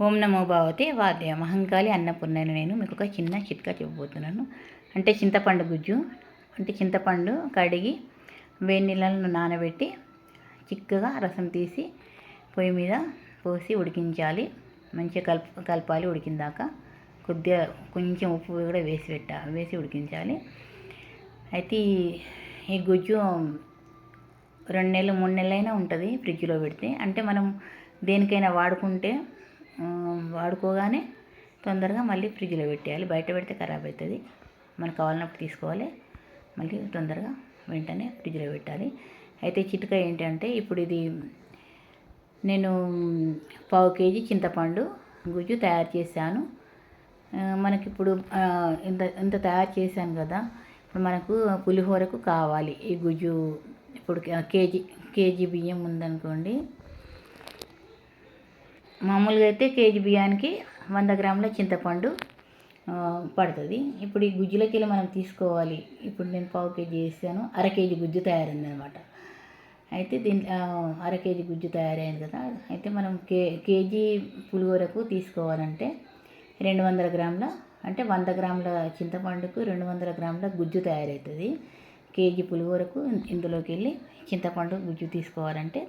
ఓం నమో భావతే వాద్య మహంకాళి అన్నపూర్ణని నేను. మీకు ఒక చిన్న చిట్కా చెప్పబోతున్నాను. అంటే చింతపండు గుజ్జు. అంటే చింతపండు కడిగి వేడి నీళ్ళను నానబెట్టి చిక్కగా రసం తీసి పొయ్యి మీద పోసి ఉడికించాలి. మంచిగా కలప కలపాలి ఉడికిందాక. కొద్దిగా కొంచెం ఉప్పు కూడా వేసి పెట్టా వేసి ఉడికించాలి. అయితే ఈ- గుజ్జు రెండు నెలలు మూడు నెలలైనా ఉంటుంది ఫ్రిడ్జ్లో పెడితే. అంటే మనం దేనికైనా వాడుకుంటే వాడుకోగానే తొందరగా మళ్ళీ ఫ్రిడ్జ్లో పెట్టేయాలి. బయట పెడితే ఖరాబ్ అవుతుంది మనకు కావాలన్నప్పుడు తీసుకోవాలి. మళ్ళీ తొందరగా వెంటనే ఫ్రిడ్జ్లో పెట్టాలి. అయితే చిట్కా ఏంటంటే ఇప్పుడు ఇది నేను పావు కేజీ చింతపండు గుజ్జు తయారు చేశాను. మనకిప్పుడు ఇంత ఇంత తయారు చేశాను కదా. ఇప్పుడు మనకు పులిహోరకు కావాలి. ఈ గుజ్జు ఇప్పుడు కేజీ కేజీ బియ్యం ఉందనుకోండి. మామూలుగా అయితే కేజీ బియ్యానికి వంద గ్రాముల చింతపండు పడుతుంది. ఇప్పుడు ఈ గుజ్జులకి వెళ్ళి మనం తీసుకోవాలి? ఇప్పుడు నేను పావు కేజీ వేసాను. అర కేజీ గుజ్జు తయారైంది అనమాట అయితే దీని అర కేజీ గుజ్జు తయారైంది కదా. అయితే మనం కే కేజీ పులిహోరకు తీసుకోవాలంటే రెండు వందల గ్రాముల అంటే వంద గ్రాముల చింతపండుకు రెండు వందల గ్రాముల గుజ్జు తయారవుతుంది కేజీ పులిహోరకు ఇందులోకి వెళ్ళి చింతపండు గుజ్జు తీసుకోవాలంటే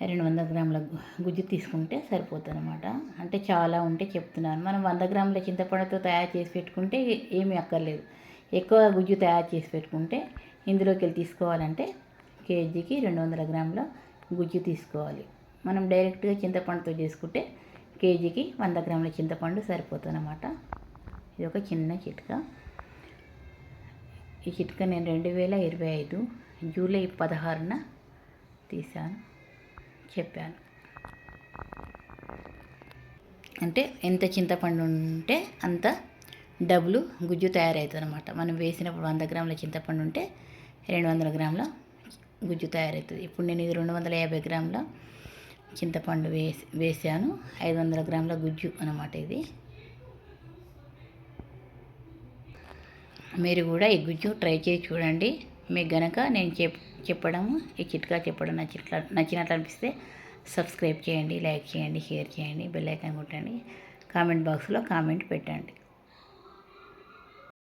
రెండు వందల గ్రాముల గుజ్జు తీసుకుంటే సరిపోతుంది అనమాట అంటే చాలా ఉంటే చెప్తున్నాను మనం వంద గ్రాముల చింతపండుతో తయారు చేసి పెట్టుకుంటే ఏమీ అక్కర్లేదు. ఎక్కువ గుజ్జు తయారు చేసి పెట్టుకుంటే ఇందులోకి వెళ్ళి తీసుకోవాలంటే కేజీకి రెండు వందల గ్రాముల గుజ్జు తీసుకోవాలి. మనం డైరెక్ట్గా చింతపండుతో చేసుకుంటే కేజీకి వంద గ్రాముల చింతపండు సరిపోతుంది అనమాట ఇది ఒక చిన్న చిట్కా. ఈ చిట్కా నేను రెండు వేల ఇరవై ఐదు జూలై పదహారున తీశాను. చెప్పాను. అంటే ఎంత చింతపండు ఉంటే అంత డబ్బులు గుజ్జు తయారవుతుంది అనమాట మనం వేసినప్పుడు వంద గ్రాముల చింతపండు ఉంటే రెండు వందల గ్రాముల గుజ్జు తయారవుతుంది. ఇప్పుడు నేను ఇది రెండు వందల యాభై గ్రాముల చింతపండు వేసి వేసాను. ఐదు వందల గ్రాముల గుజ్జు అనమాట ఇది. మీరు కూడా ఈ గుజ్జు ట్రై చేసి చూడండి. మీకు గనక నేను చెప్ చెప్పడం ఈ చిట్కా చెప్పడం నచ్చినట్లు నచ్చినట్లు అనిపిస్తే సబ్స్క్రైబ్ చేయండి లైక్ చేయండి షేర్ చేయండి బెల్ ఐకాన్ కొట్టండి. కామెంట్ బాక్స్లో కామెంట్ పెట్టండి.